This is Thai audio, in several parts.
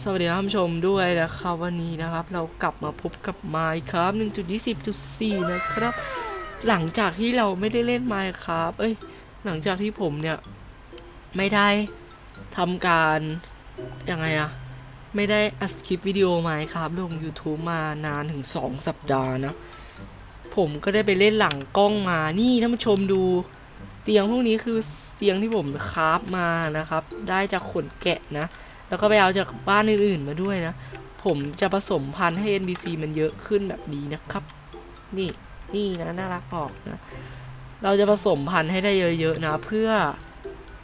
สวัสดีท่านผู้ชมด้วยนะครับวันนี้นะครับ เรากลับมาพบกับ Minecraft 1.20.4 นะครับ หลังจากที่เราไม่ได้เล่น Minecraft เอ้ยหลังจากที่ผมเนี่ย ไม่ได้ทำการยังไงอะไม่ได้อัดคลิปวิดีโอ Minecraft ลง YouTube มานานถึง 2 สัปดาห์นะ ผมก็ได้ไปเล่นหลังกล้องมานี่ท่านผู้ชมดูเตียงพวกนี้คือเตียงที่ผมคราฟมานะครับ ได้จากขนแกะนะ แล้วก็ไปเอาจากบ้านอื่นๆมาด้วยนะ ผมจะผสมพันธุ์ให้ NPC มันเยอะขึ้นแบบนี้นะครับ นี่นี่นะน่ารักออกนะ เราจะผสมพันธุ์ให้ได้เยอะๆนะ เพื่อ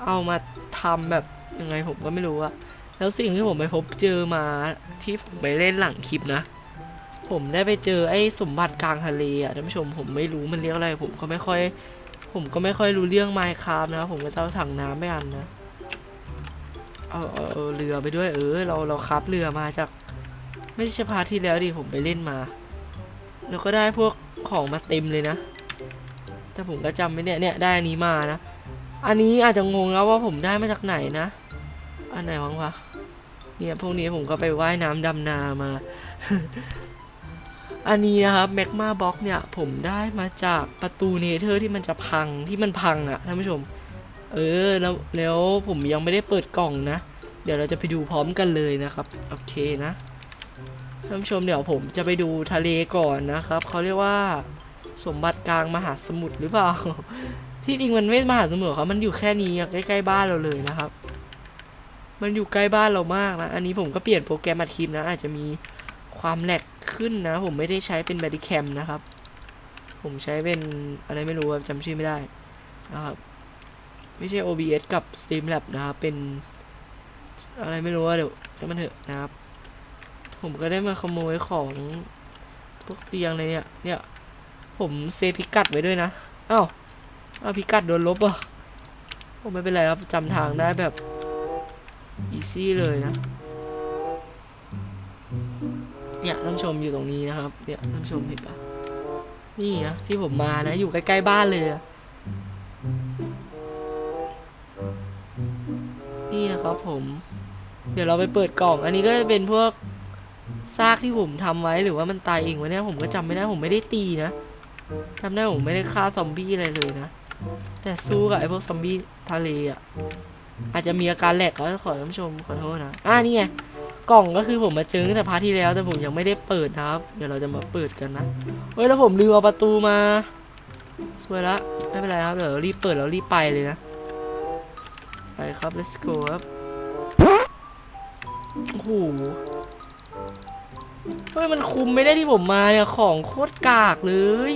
เอามาทำแบบยังไงผมก็ไม่รู้อะแล้วสิ่งที่ผมไปพบเจอมาที่ผมไปเล่นหลังคลิปนะ ผมได้ไปเจอไอ้สมบัติกลางทะเลอะท่านผู้ชมผมไม่รู้มันเรียกอะไร ผมก็ไม่ค่อย ผมก็ไม่ค่อยรู้เรื่องไมค์คราฟนะ ผมก็จะเอาถังน้ำไปอันนะ เอาเอาเอาเรือไปด้วย เออ เราเราคับเรือมาจาก ไม่ใช่พาร์ทที่แล้วดิผมไปเล่นมาแล้วก็ได้พวกของมาเต็มเลยนะ แต่ผมก็จำไม่เนี่ยเนี่ยได้อันนี้มานะ อันนี้อาจจะงงแล้วว่าผมได้มาจากไหนนะ อันไหนวังวะเนี่ยพวกนี้ผมก็ไปว่ายน้ำดำนามา อันนี้นะครับแมกมาบ็อกเนี่ยผมได้มาจากประตูเนเธอร์ที่มันจะพังที่มันพังอะท่านผู้ชม เออแล้วแล้วผมยังไม่ได้เปิดกล่องนะ เดี๋ยวเราจะไปดูพร้อมกันเลยนะครับ โอเคนะท่านผู้ชมเดี๋ยวผมจะไปดูทะเลก่อนนะครับเขาเรียกว่าสมบัติกลางมหาสมุทรหรือเปล่า ที่จริงมันไม่มหาสมุทรครับมันอยู่แค่นี้อะใกล้ๆบ้านเราเลยนะครับ มันอยู่ใกล้บ้านเรามากนะ อันนี้ผมก็เปลี่ยนโปรแกรมอัดคลิปนะ อาจจะมีความแหลกขึ้นนะ ผมไม่ได้ใช้เป็น b บ d ิแคมนะครับ ผมใช้เป็นอะไรไม่รู้จำชื่อไม่ได้นะครับ ไม่ใช่ OBS กับ Streamlab นะครับ เป็นอะไรไม่รู้ว่าเดี๋ยวจะมันเถอะนะครับ ผมก็ได้มาขโมยของพวกเตียงเลยเนี่ย เนี่ย ผมเซฟพิกัดไว้ด้วยนะ อ้าวอ้าวพิกัดโดนลบอะผมไม่เป็นไรครับจำทางได้แบบอีซี่เลยนะ เนี่ยท่านชมอยู่ตรงนี้นะครับ เนี่ยท่านชมเห็นปะนี่นะที่ผมมานะ อยู่ใกล้ ๆ บ้านเลยนะ ครับผม เดี๋ยวเราไปเปิดกล่อง อันนี้ก็จะเป็นพวกซากที่ผมทำไว้หรือว่ามันตายเองวะเนี่ยผมก็จำไม่ได้ผมไม่ได้ตีนะจำได้ผมไม่ได้ฆ่าซอมบี้อะไรเลยนะ แต่สู้กับไอ้พวกซอมบี้ทะเลอะ อาจจะมีอาการแหลกก็ขอท่านผู้ชมขอโทษนะ อ่านี่ไงกล่องก็คือผมมาเจอตั้งแต่พาร์ทที่แล้วแต่ผมยังไม่ได้เปิดนะครับ เดี๋ยวเราจะมาเปิดกันนะเฮ้ยแล้วผมลืมเอาประตูมาสวยละไม่เป็นไรครับเดี๋ยวรีบเปิดแล้วรีบไปเลยนะ ไปครับ let's go ครับ โอ้โห เฮ้ย มันคุมไม่ได้ที่ผมมาเนี่ย ของโคตรกากเลย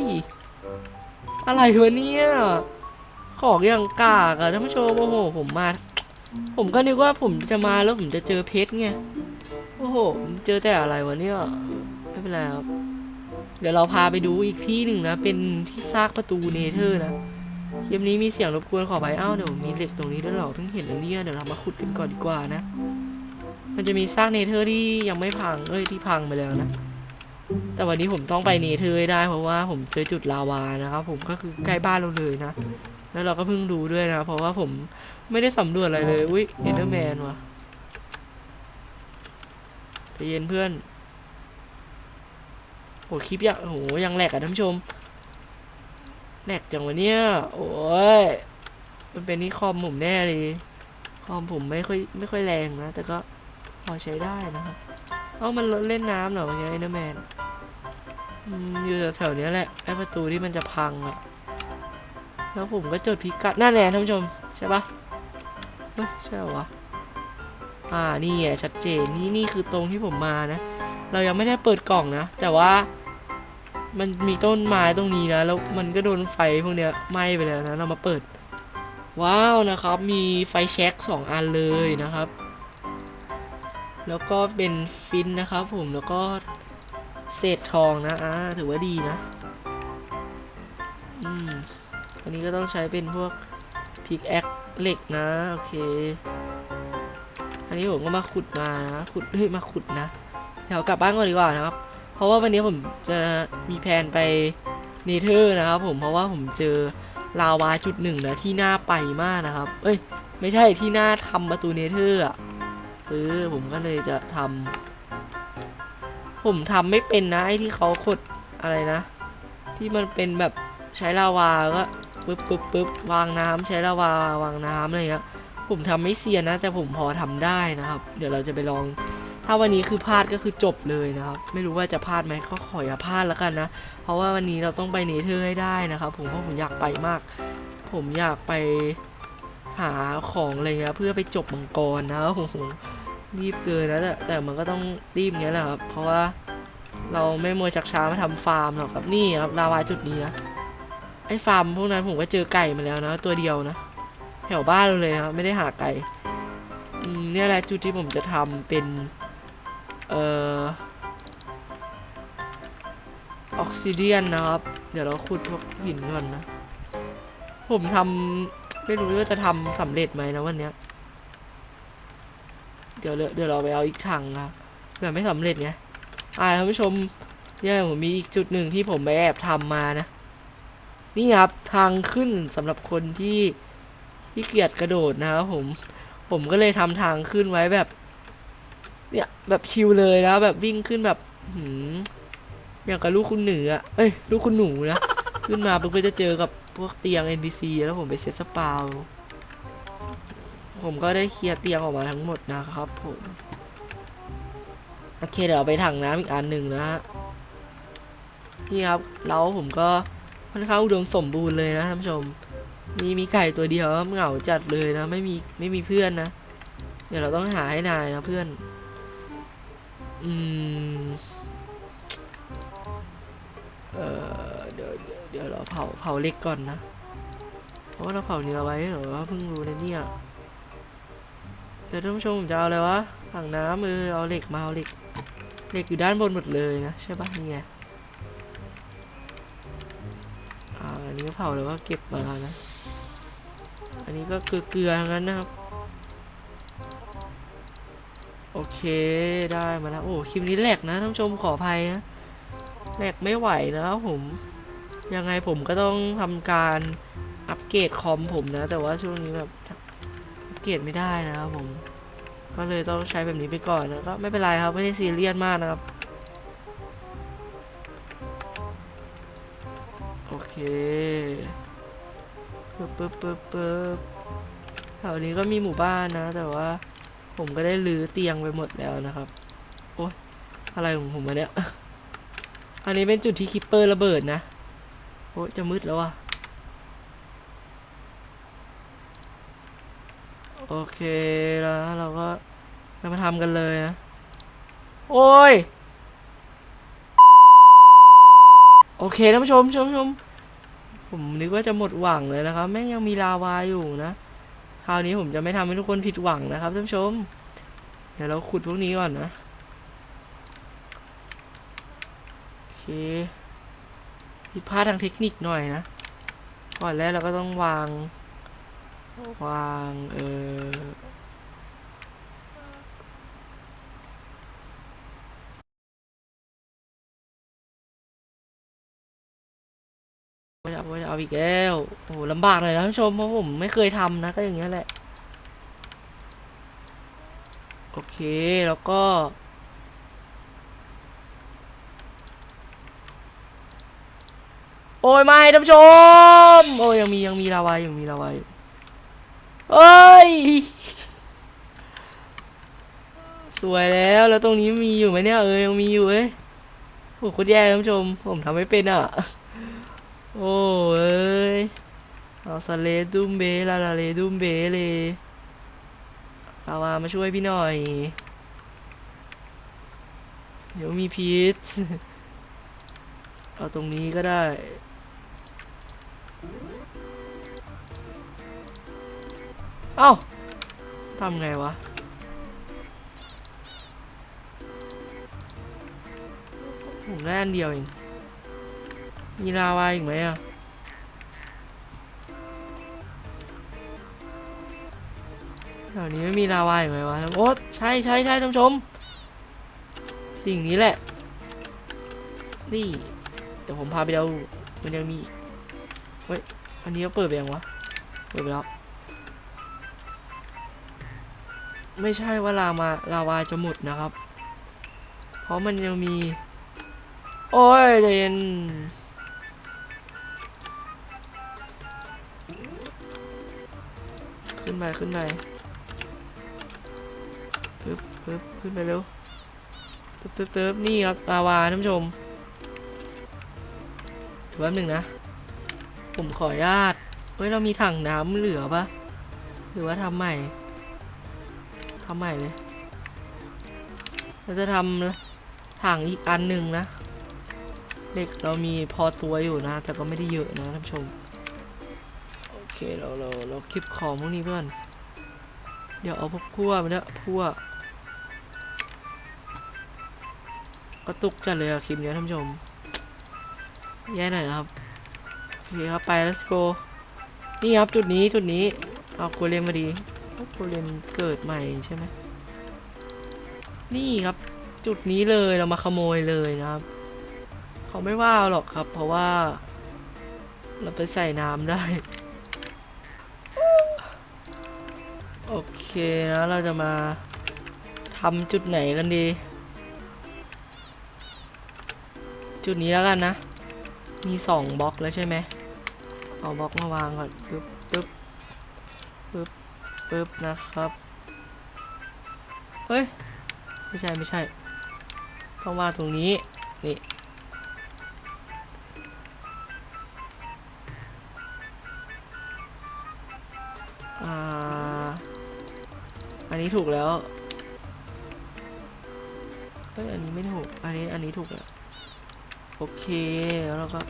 อะไรวะเนี่ย ของอย่างกากอะท่านผู้ชม โอ้โห ผมมา ผมก็นึกว่าผมจะมาแล้วผมจะเจอเพชรไง โอ้โห เจอแต่อะไรวะเนี่ย ไม่เป็นไรครับ เดี๋ยวเราพาไปดูอีกที่หนึ่งนะ เป็นที่ซากประตูเนเธอร์นะ คลิปนี้มีเสียงรบกวนขอไปเอ้าเดี๋ยวมีเหล็กตรงนี้ด้วยหรอเพิ่งเห็นแล้วเนี่ยเดี๋ยวเรามาขุดกันก่อนดีกว่านะ มันจะมีซากเนเธอร์ที่ยังไม่พังเอ้ยที่พังไปแล้วนะ แต่วันนี้ผมต้องไปเนเธอร์ได้เพราะว่าผมเจอจุดลาวานะครับผมก็คือใกล้บ้านเราเลยนะ แล้วเราก็เพิ่งดูด้วยนะ เพราะว่าผมไม่ได้สำรวจอะไรเลยอุ้ยเอเดอร์แมนว่ะใจเย็นเพื่อนโหคลิปยังโหยังแหลกอะท่านผู้ชม แหลกจังวะเนี่ย โอ้ย มันเป็นที่คอมผมแน่เลย คอมผมไม่ค่อยไม่ค่อยแรงนะ แต่ก็พอใช้ได้นะครับเอ้ามันเล่นน้ำเหรอวะไงไอ้เนอร์แมนอยู่แถวๆนี้แหละ ไอ้ประตูที่มันจะพังอะแล้วผมก็จดพิกัดนั่นแหละท่านผู้ชม ใช่ปะเฮ้ยใช่เหรอวะ อ่า นี่ไงชัดเจน นี่นี่คือตรงที่ผมมานะ เรายังไม่ได้เปิดกล่องนะ แต่ว่า มันมีต้นไม้ตรงนี้นะ แล้วมันก็โดนไฟพวกเนี้ยไหม้ไปแล้วนะ เรามาเปิด ว้าวนะครับ มีไฟแช็กสองอันเลยนะครับ แล้วก็เป็นฟินนะครับผมแล้วก็เศษทองนะอ่าถือว่าดีนะ อืมอันนี้ก็ต้องใช้เป็นพวกพิกแอคเหล็กนะ โอเค อันนี้ผมก็มาขุดมานะ ขุดเฮ้ยมาขุดนะ เดี๋ยวกลับบ้านก่อนดีกว่านะครับ เพราะว่าวันนี้ผมจะมีแผนไปเนเธอร์นะครับผมเพราะว่าผมเจอลาวาจุดหนึ่งนะที่น่าไปมากนะครับ เอ้ย ไม่ใช่ที่น่าทำประตูเนเธอร์อะเออผมก็เลยจะทำผมทำไม่เป็นนะไอ้ที่เขาขดอะไรนะ ที่มันเป็นแบบใช้ลาวาก็ปึ๊บปึ๊บปึ๊บวางน้ำใช้ลาวาวางน้ำอะไรเงี้ยผมทำไม่เซียนนะ แต่ผมพอทำได้นะครับ เดี๋ยวเราจะไปลอง ถ้าวันนี้คือพลาดก็คือจบเลยนะครับ ไม่รู้ว่าจะพลาดไหมก็ขออย่าพลาดแล้วกันนะ เพราะว่าวันนี้เราต้องไปเนเธอร์ให้ได้นะครับ ผมเพราะผมอยากไปมาก ผมอยากไปหาของอะไรเงี้ยเพื่อไปจบมังกรนะโอ้โหรีบเกินนะแต่แต่มันก็ต้องรีบเงี้ยแหละครับ เพราะว่าเราไม่มัวชักช้ามาทำฟาร์มหรอกครับนี่ครับลาวาจุดนี้นะไอ้ฟาร์มพวกนั้นผมก็เจอไก่มาแล้วนะ ตัวเดียวนะแถวบ้านเราเลยนะไม่ได้หาไกลอืมเนี่ยแหละจุดที่ผมจะทำเป็น เอ่อออกซิเดียนนะครับ เดี๋ยวเราขุดพวกหินก่อนนะ ผมทำไม่รู้ว่าจะทำสำเร็จไหมนะวันเนี้ย เดี๋ยวเดี๋ยวเราไปเอาอีกถังนะเผื่อไม่สำเร็จไงอ่าท่านผู้ชมเนี่ยผมมีอีกจุดหนึ่งที่ผมไปแอบทำมานะ นี่ครับทางขึ้นสำหรับคนที่ขี้เกียจกระโดดนะครับผม ผมก็เลยทำทางขึ้นไว้แบบ เนี่ยแบบชิลเลยนะแบบวิ่งขึ้นแบบหืมอย่างกับลูกคุณหนูอะเอ้ยลูกคุณหนูนะขึ้นมาปุ๊บก็จะเจอกับพวกเตียง NPC แล้วผมไปเซตสปาวผมก็ได้เคลียร์เตียงออกมาทั้งหมดนะครับผมโอเคเดี๋ยวไปถังน้ำอีกอันหนึ่งนะฮะนี่ครับแล้วผมก็ค่อนข้างอุดมสมบูรณ์เลยนะท่านผู้ชมนี่มีไก่ตัวเดียวเหงาจัดเลยนะ ไม่มีไม่มีเพื่อนนะ เดี๋ยวเราต้องหาให้นายนะเพื่อน อืม เออเดี๋ยวเดี๋ยวเดี๋ยวเราเผาเผาเหล็กก่อนนะ เพราะว่าเราเผาเนื้อไว้เหรอเพิ่งรู้นะเนี่ย เดี๋ยวท่านผู้ชมผมจะเอาอะไรวะถังน้ำเออเอาเหล็กมาเอาเหล็กเหล็กอยู่ด้านบนหมดเลยนะใช่ปะนี่ไงอันนี้ก็เผาแล้วก็เก็บมานะ อันนี้ก็เกลือๆทั้งนั้นนะครับ โอเคได้มาแล้ว โอ้คลิปนี้แหลกนะท่านผู้ชมขออภัยนะแหลกไม่ไหวนะผมยังไงผมก็ต้องทำการอัปเกรดคอมผมนะ แต่ว่าช่วงนี้แบบอัปเกรดไม่ได้นะครับผม ก็เลยต้องใช้แบบนี้ไปก่อนนะก็ไม่เป็นไรครับไม่ได้ซีเรียสมากนะครับ โอเคปึ๊บปึ๊บปึ๊บปึ๊บแถวนี้ก็มีหมู่บ้านนะ แต่ว่า ผมก็ได้รื้อเตียงไปหมดแล้วนะครับ โอ๊ยอะไรของผมมาเนี่ย อันนี้เป็นจุดที่คิปเปอร์ระเบิดนะ โอ๊ยจะมืดแล้วว่ะโอเคแล้วเราก็จะมาทำกันเลยนะ โอ้ย โอเคท่านผู้ชมชมชมผมนึกว่าจะหมดหวังเลยนะครับ แม่งยังมีลาวาอยู่นะ คราวนี้ผมจะไม่ทำให้ทุกคนผิดหวังนะครับท่านผู้ชม เดี๋ยวเราขุดพวกนี้ก่อนนะโอเคผิดพลาดทางเทคนิคหน่อยนะก่อนแรกเราก็ต้องวาง วาง เออ ไม่ได้เอาไม่ได้เอาอีกแล้วโอ้โหลำบากเลยนะท่านผู้ชมเพราะผมไม่เคยทำนะก็อย่างเงี้ยแหละ โอเคแล้วก็ โอ้ยไม่ท่านผู้ชม โอ้ยยังมียังมีลาวายังมีลาวาอยู่เอ้ย สวยแล้วแล้วตรงนี้มีอยู่ไหมเนี่ยเออยังมีอยู่เอ้ยโอ้โหโคตรแย่ท่านผู้ชม ผมทำไม่เป็นอะ โอ้เอ้ยเอาสเลดุมเบลาลาเลดุมเบเลยลาวามาช่วยพี่หน่อย เดี๋ยวมีพิษเอาตรงนี้ก็ได้ เอ้าทำไงวะ ผมได้อันเดียวเอง มีลาวาอีกไหมอะแถวนี้ไม่มีลาวาอีกไหมวะโอ้ใช่ใช่ใช่ท่านผู้ชม สิ่งนี้แหละ นี่เดี๋ยวผมพาไปดูมันยังมีเฮ้ยอันนี้ก็เปิดไปยังวะเปิดไปแล้วไม่ใช่ว่าลามาลาวาจะหมดนะครับ เพราะมันยังมี โอ้ยใจเย็น นไปขึ้นไปปึ๊บปึ๊บขึ้นไปเร็วตึ๊บตึ๊บตึ๊บนี่ครับลาวาท่านผู้ชมเดี๋ยวแป๊บหนึ่งนะ ผมขออนุญาตเฮ้ยเรามีถังน้ำเหลือปะหรือว่าทำใหม่ทำใหม่เลย เราจะทำถังอีกอันหนึ่งนะ เด็กเรามีพอตัวอยู่นะ แต่ก็ไม่ได้เยอะนะท่านผู้ชม เคเราเราเราคลิปของพวกนี้ไปก่อน เดี๋ยวเอาพวกพั่วมาเนี่ยพั่วกระตุกจัดเลยอะคลิปเนี้ยท่านผู้ชม แย่หน่อยครับโอเคครับไป let's go นี่ครับจุดนี้จุดนี้เอาโกเลมมาดีโกเลมเกิดใหม่ใช่ไหมนี่ครับจุดนี้เลยเรามาขโมยเลยนะครับ เขาไม่ว่าหรอกครับ เพราะว่า เราไปใส่น้ำได้ เคนะเราจะมาทำจุดไหนกันดี จุดนี้แล้วกันนะ มีสองบล็อกแล้วใช่ไหมเอาบล็อกมาวางก่อนปึ๊บปึ๊บปึ๊บปึ๊บนะครับ เฮ้ย ไม่ใช่ไม่ใช่ ต้องวางตรงนี้ นี่ นี้ถูกแล้ว เฮ้ย อันนี้ไม่ถูก อันนี้ อันนี้ถูกแล้ว โอเค แล้วเราก็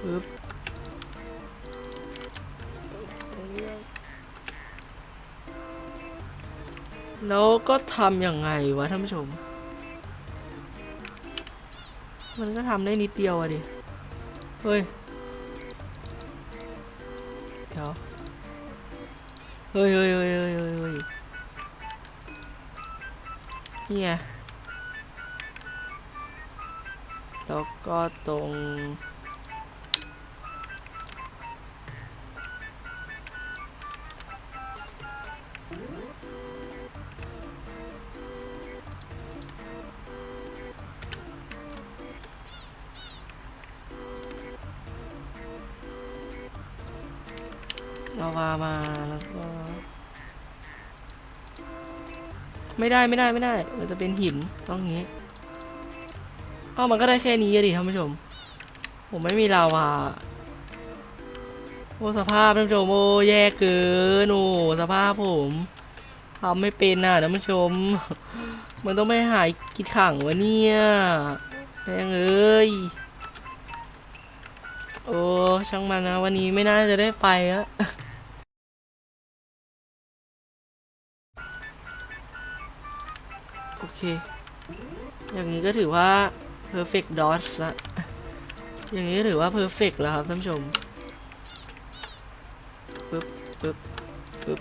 ปึ๊บแล้วก็ทำยังไงวะท่านผู้ชม มันก็ทำได้นิดเดียวอะดิ เฮ้ย เดี๋ยว เฮ้ยเฮ้ยเฮ้ยเฮ้ยเฮ้ย เฮ้ยนี่ไงแล้วก็ตรงลาวามาแล้วก็ ไม่ได้ไม่ได้ไม่ได้ มันจะเป็นหินต้องงี้เอ้ามันก็ได้แค่นี้อะดิท่านผู้ชม ผมไม่มีลาวาโอ้สภาพท่านผู้ชมโอ้แย่เกินโอ้สภาพผมทำไม่เป็นน่ะท่านผู้ชม มันต้องไม่หายกิดขังวะเนี่ยแม่งเอ้ยโอ้ช่างมันนะวันนี้ไม่น่าจะได้ไปอะ เค อย่างนี้ก็ถือว่า perfect dodge ละอย่างนี้ถือว่า perfect แล้วครับท่านผู้ชมปึ๊บปึ๊บปึ๊บ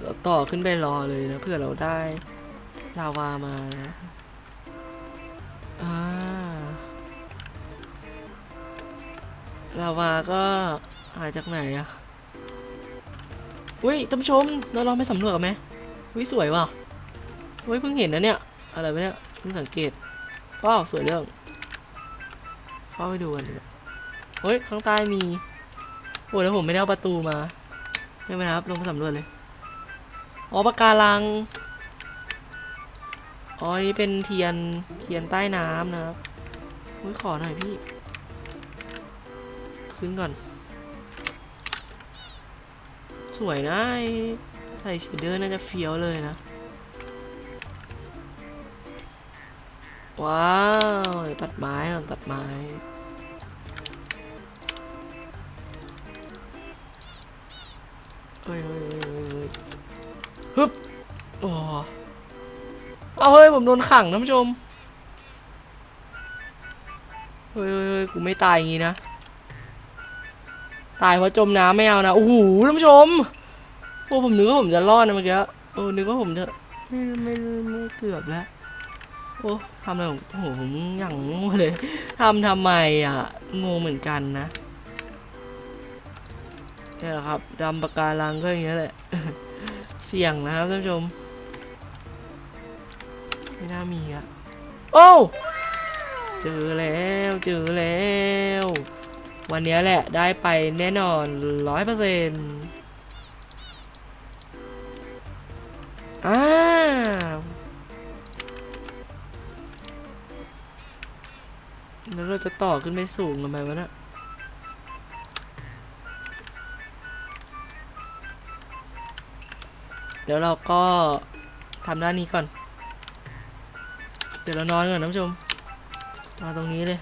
เราต่อขึ้นไปรอเลยนะเพื่อเราได้ลาวามานะอ่าลาวาก็หาจากไหนอะอุ้ยท่านผู้ชมเราลองไปสำรวจกันไหมอุ้ยสวยว่ะ อุ้ยเพิ่งเห็นนะเนี่ย อะไรวะเนี่ยเพิ่งสังเกตว้าวสวยเรื่องเข้าไปดูกันดีกว่าเฮ้ยข้างใต้มีโอ้แล้วผมไม่ได้เอาประตูมาไม่เป็นไรครับลงมาสำรวจเลยอ๋อปะการังอ๋อนี่เป็นเทียนเทียนใต้น้ำนะครับเฮ้ยขอหน่อยพี่ ขึ้นก่อน สวยนะไอใส่เชีเดอร์น่าจะเฟี้ยวเลยนะ ว้าวตัดไม้ก่อนตัดไม้เฮ้ยเฮ้ยเฮ้ยฮึบโอ้เอาเฮ้ย ผมโดนขังท่านผู้ชม เฮ้ยเฮ้ยกูไม่ตายอย่างงี้นะ ตายเพราะจมน้ำไม่เอานะ โอ้โหท่านผู้ชมโอ้ผมนึกว่าผมจะรอดนะเมื่อกี้โอ้นึกว่าผมจะ ไม่ไม่ไม่เกือบแล้ว โอ้ทำอะไรโอ้โหผมอย่างโง่เลยทำทำไมอะงงเหมือนกันนะนี่แหละครับดำปะการังก็อย่างเงี้ยแหละ เสี่ยงนะครับท่านผู้ชม ไม่น่ามีอะโอ้เจอแล้วเจอแล้ว วันนี้แหละได้ไปแน่นอนร้อยเปอร์เซ็นต์อ้า แล้วเราจะต่อขึ้นไปสูงทำไมวะเนะเดี๋ยวเราก็ทำด้านนี้ก่อน เดี๋ยวเรานอนก่อนท่านผู้ชมนอนตรงนี้เลย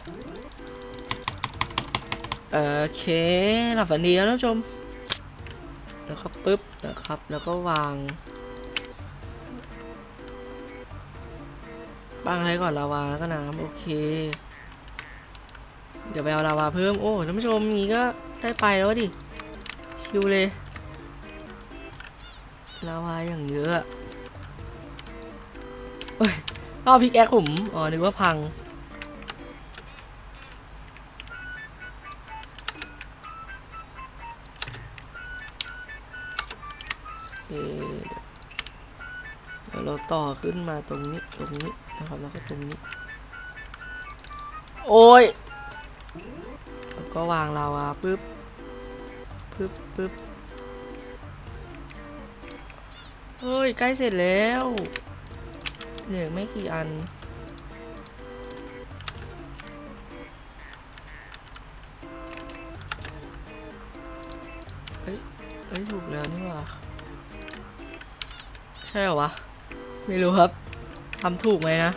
โอเคหลับฝันดีแล้วท่านผู้ชม แล้วก็ปึ๊บนะครับ แล้วก็วางวางอะไรก่อนลาวาแล้วก็น้ำโอเค ดี๋ยวไปเอาลาวาเพิ่ม โอ้ท่านผู้ชมนี้ก็ได้ไปแล้วดิ ชิวเลย ลาวาอย่างเยอะเฮ้ยเอาพิกแอคผม อ๋อ นึกว่าพัง เดี๋ยวเราต่อขึ้นมาตรงนี้ ตรงนี้นะครับ แล้วก็ตรงนี้ โอ้ย ก็วางลาวาปึ๊บปึ๊บปึ๊บเฮ้ย ใกล้เสร็จแล้วเหลือไม่กี่อัน เอ้ย เอ้ย ถูกแล้วนี่ว่า ใช่เหรอวะ ไม่รู้ครับทำถูกไหมนะ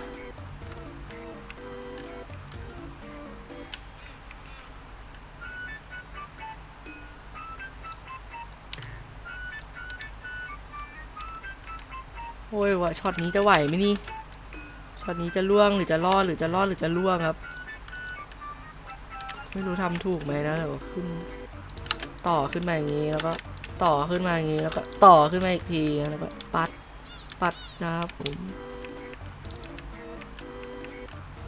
โอ้ยวะช็อตนี้จะไหวไหมนี่ช็อตนี้จะล่วงหรือจะรอดหรือจะรอดหรือจะล่วงครับ ไม่รู้ทำถูกไหมนะเดี๋ยวขึ้น ต่อขึ้นมาอย่างนี้แล้วก็ต่อขึ้นมาอย่างนี้แล้วก็ต่อขึ้นมาอีกทีแล้วก็ปัดปัดนะครับผม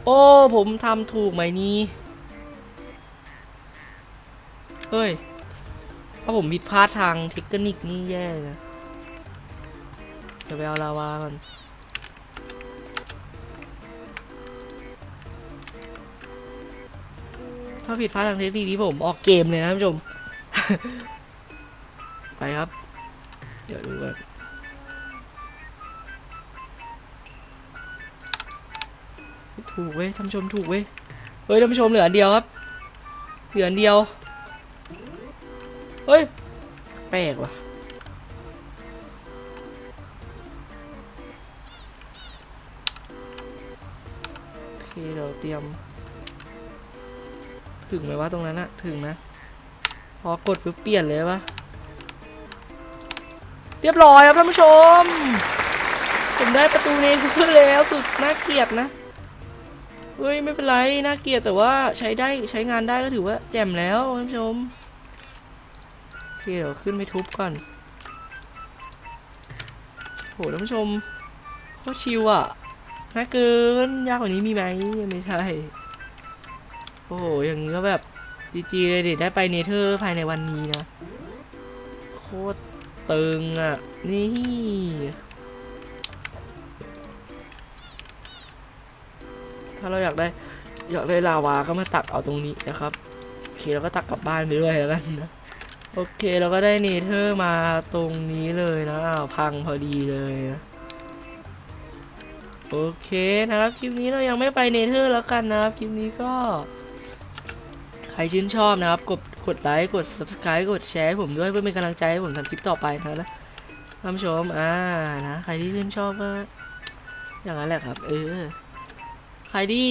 โอ้ผมทำถูกไหมนี่เฮ้ยถ้าผมผิดพลาดทางเทคนิคนี่แย่เลยนะ ดี๋ยวไปเอาลาวาก่อนถ้าผิดพลาดทางเทคนิคนี้ผมออกเกมเลยนะท่านผู้ชม ไปครับ เดี๋ยวดูกันถูกเว้ยท่านผู้ชมถูกเว้ย เฮ้ยท่านผู้ชมเหลืออันเดียวครับ เหลืออันเดียว เฮ้ย แปลกว่ะ เตรียม ถึงไหมว่าตรงนั้นอะถึงนะ พอกดปุ๊บเปลี่ยนเลยวะเรียบร้อยครับท่านผู้ชม ผมได้ประตูเนเธอร์แล้วสุดน่าเกลียดนะ เฮ้ยไม่เป็นไรน่าเกลียดแต่ว่าใช้ได้ใช้งานได้ก็ถือว่าแจ่มแล้วท่านผู้ชมโอเคเดี๋ยวขึ้นไปทุบก่อนโหท่านผู้ชมโคตรชิวอะ น่าเกินยากกว่านี้มีไหมยังไม่ใช่ โอ้โหอย่างนี้ก็แบบจีจีเลยดิได้ไปเนเธอร์ภายในวันนี้นะ โคตรตึงอะ นี่ถ้าเราอยากได้อยากได้ลาวาก็มาตักเอาตรงนี้นะครับโอเคเราก็ตักกลับบ้านไปด้วยแล้วกันนะโอเคเราก็ได้เนเธอร์มาตรงนี้เลยนะอ้าวพังพอดีเลยนะ โอเคนะครับคลิปนี้เรายังไม่ไปเนเธอร์แล้วกันนะครับคลิปนี้ก็ ใครชื่นชอบนะครับ กดกดไลค์กด subscribe กดแชร์ให้ผมด้วยเพื่อเป็นกำลังใจให้ผมทำคลิปต่อไปนะท่านผู้ชมอ่านะใครที่ชื่นชอบก็อย่างนั้นแหละครับ เออ ใครที่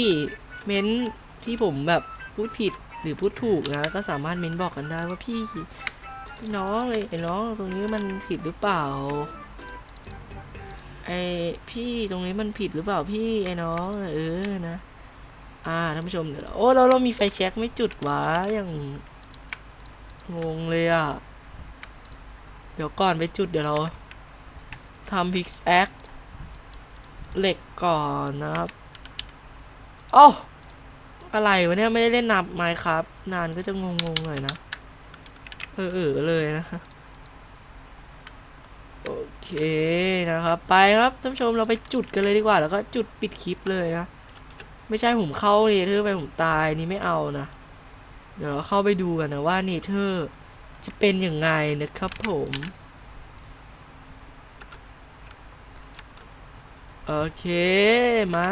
เม้นที่ผมแบบพูดผิดหรือพูดถูกนะก็สามารถเม้นบอกกันได้ว่าพี่น้องไอ้ไอ้น้องตรงนี้มันผิดหรือเปล่า พี่ตรงนี้มันผิดหรือเปล่าพี่ไอ้น้องเออนะ อ่าท่านผู้ชมเดี๋ยวโอ้เราเรามีไฟแช็กไม่จุดวะอย่างงงเลยอะ เดี๋ยวก่อนไปจุดเดี๋ยวเราทำพิกแอคเหล็กก่อนนะครับอ้าอะไรวะเนี่ยไม่ได้เล่นนับไมค์ครับ นานก็จะงงๆหน่อยนะ เออเออเลยนะโอ เคเคนะครับ ไปครับท่านผู้ชมเราไปจุดกันเลยดีกว่า แล้วก็จุดปิดคลิปเลยนะ ไม่ใช่ผมเข้าเนเธอร์ไปผมตายนี่ไม่เอานะ เดี๋ยวเราเข้าไปดูกันนะว่าเนเธอร์จะเป็นยังไงนะครับผมโอเคมา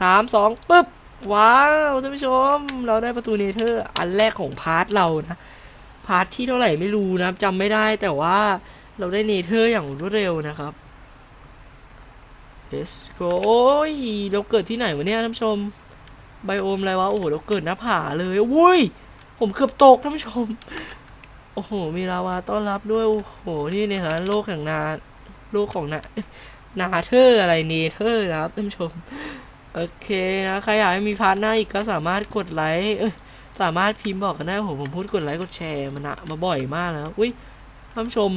สามสองปึ๊บ ว้าวท่านผู้ชม เราได้ประตูเนเธอร์ อันแรกของพาร์ทเรานะ พาร์ทที่เท่าไหร่ไม่รู้นะจำไม่ได้แต่ว่า เราได้เนเธอร์อย่างรวดเร็วนะครับ let's go โอ้ยเราเกิดที่ไหนวะเนี่ยท่านผู้ชม ไบโอมอะไรวะ โอ้โห เราเกิดหน้าผาเลยอุ้ย ผมเกือบตกท่านผู้ชม โอ้โห มีลาวาต้อนรับด้วย โอ้โห นี่ในฐานะโลกแห่งนา โลกของนานาเธอร์อะไรเนเธอร์นะครับท่านผู้ชม โอเคนะ ใครอยากให้มีพาร์ทหน้าอีกก็สามารถกดไลค์สามารถพิมพ์บอกกันได้ผมผมพูดกดไลค์กดแชร์มันอะมาบ่อยมากแล้ว อุ้ยท่านผู้ชม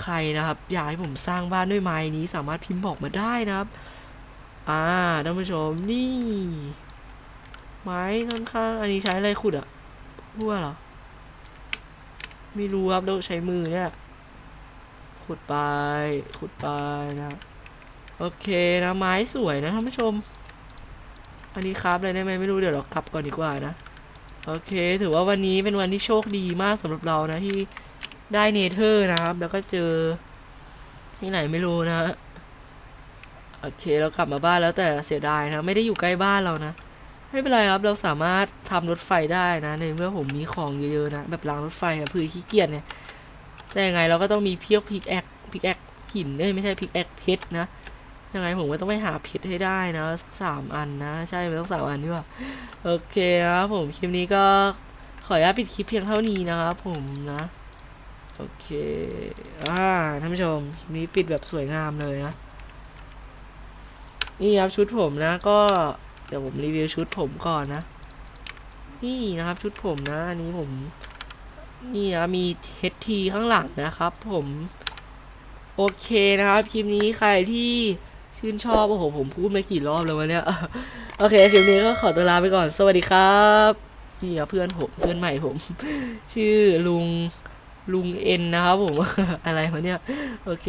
ใครนะครับ อยากให้ผมสร้างบ้านด้วยไม้นี้สามารถพิมพ์บอกมาได้นะครับ อ่าท่านผู้ชมนี่ ไม้ค่อนข้างอันนี้ใช้อะไรขุดอะพั่วเหรอไม่รู้ครับเราใช้มือเนี่ยขุดไปขุดไปนะโอเคนะไม้สวยนะท่านผู้ชม อันนี้ครับอะไรได้ไหมไม่รู้เดี๋ยวเรากลับก่อนดีกว่านะ โอเค ถือว่าวันนี้เป็นวันที่โชคดีมากสำหรับเรานะที่ ได้เนเธอร์นะครับ แล้วก็เจอ ที่ไหนไม่รู้นะ โอเคเรากลับมาบ้านแล้วแต่เสียดายนะ ไม่ได้อยู่ใกล้บ้านเรานะ ไม่เป็นไรครับ เราสามารถทำรถไฟได้นะ ในเมื่อผมมีของเยอะๆนะ แบบรางรถไฟอะพื่อขี้เกียจเนี่ย แต่ยังไงเราก็ต้องมีเพียกพิกแอคพิกแอคหินเอ้ยไม่ใช่พิกแอคเพชรนะยังไงผมก็ต้องไปหาเพชรให้ได้นะสามอันนะ ใช่ไหมต้องสามอันนี่ว่าโอเคนะครับผมคลิปนี้ก็ขออนุญาตปิดคลิปเพียงเท่านี้นะครับผมนะ โอเค อ่า ท่านผู้ชมคลิปนี้ปิดแบบสวยงามเลยนะ นี่ครับชุดผมนะ ก็ เดี๋ยวผมรีวิวชุดผมก่อนนะ นี่นะครับชุดผมนะ อันนี้ผม นี่นะ มี HT ข้างหลังนะครับ ผม โอเคนะครับ คลิปนี้ใครที่ชื่นชอบ โอ้โห ผมพูดไม่กี่รอบแล้ววะเนี่ย โอเค คลิปนี้ก็ขอตัวลาไปก่อน สวัสดีครับ นี่ครับเพื่อนผม เพื่อนใหม่ผม ชื่อลุง ลุงเอ็นนะครับผม อะไรมาเนี่ย โอเค